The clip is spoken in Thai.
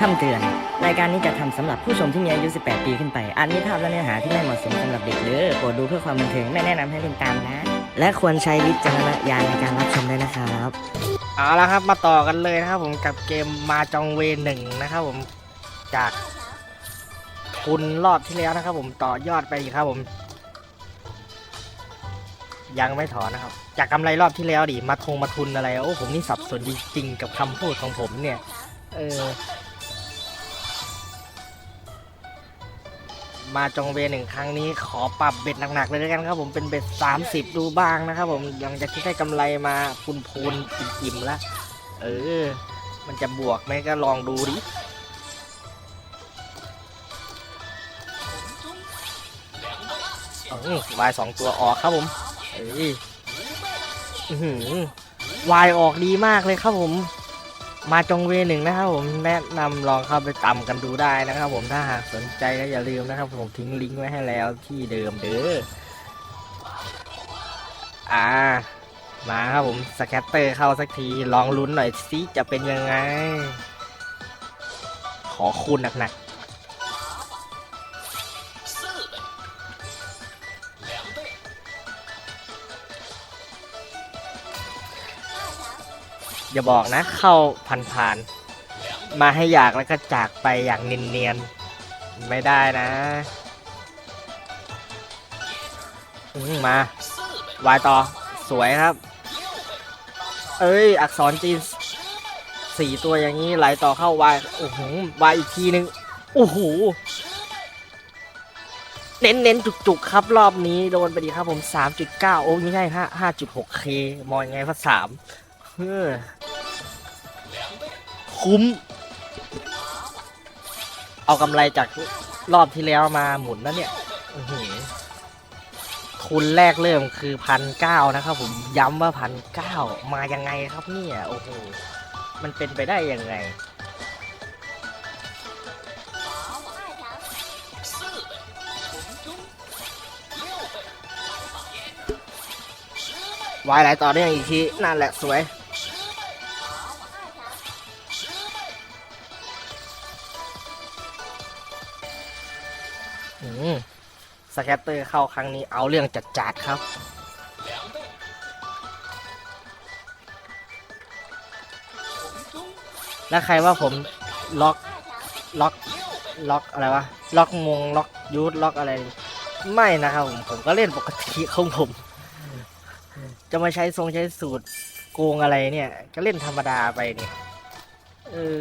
คำเตือน รายการนี้จะทำสำหรับผู้ชมที่มีอายุ 18 ปีขึ้นไป อาจมีภาพและเนื้อหาที่ไม่เหมาะสมสำหรับเด็กหรือโปรดดูเพื่อความบันเทิงไม่แนะนำให้เล่นตามนะ และควรใช้วิจารณญาณในการรับชมด้วยนะครับเอาละครับมาต่อกันเลยนะครับ ผมกับเกมมาจองเวหนึ่งนะครับ ผมจากทุนรอบที่แล้วนะครับ ผมต่อยอดไปอีกครับ ผม ยังไม่ถอนนะครับ จากกำไรรอบที่แล้วดิมาทงมาทุนอะไรโอ้ผมนี่สับสนจริงๆกับคำพูดของผมเนี่ย เออ มาจองเวหนึ่งครั้งนี้ขอปรับเบ็ดหนักๆเลยแล้วยกันครับผมเป็นเบ็ด 30 ดูบ้างนะครับผมหลังจากที่ได้กำไรมาพูนอิ่มๆแล้ว เออ มันจะบวกไหมก็ลองดูดิวายสองตัวออกครับผมเอ้ยวายออกดีมากเลยครับผม มาจงเวหนึ่งนะครับผมแนะนำลองเข้าไปตำกันดูได้นะครับ ผมถ้าหากสนใจก็อย่าลืมนะครับ ผมทิ้งลิงก์ไว้ให้แล้วที่เดิมเด้ออ่ามาครับผมสแคตเตอร์เข้าสักทีลองลุ้นหน่อยสิจะเป็นยังไง ขอคูณหนักๆ อย่าบอกนะเข้าผ่านๆมาให้อยากแล้วก็จากไปอย่างเนียนๆไม่ได้นะอืมมาวายต่อสวยครับ เอ้ย อักษรจีนสี่ตัวอย่างนี้ไหลต่อเข้าวายโอ้โหวายอีกทีนึงโอ้โหเน้นเน้นๆจุกๆ ครับรอบนี้โดนไปดีครับผม 3.9 โอ้ไม่ใช่ห้าห้าจุดหกเคมองยังไงว่าสาม เฮ้อคุ้ม เอากำไรจากรอบที่แล้วมาหมุนนะเนี่ยอื้อหือทุนแรกเริ่มคือพันเก้านะครับผมย้ำว่าพันเก้ามายังไงครับเนี่ยโอ้โหมันเป็นไปได้ยังไง วายไหลต่อเนื่องอีกทีนั่นแหละสวย สแคตเตอร์เข้าครั้งนี้เอาเรื่องจัดจัดๆครับ แล้วใครว่าผมล็อกล็อกล็อกอะไรวะล็อกมงล็อกยูทล็อกอะไร ไม่นะครับผมผมก็เล่นปกติของผม จะมาใช้ทรงใช้สูตรโกงอะไรเนี่ย ก็เล่นธรรมดาไปเนี่ยเออ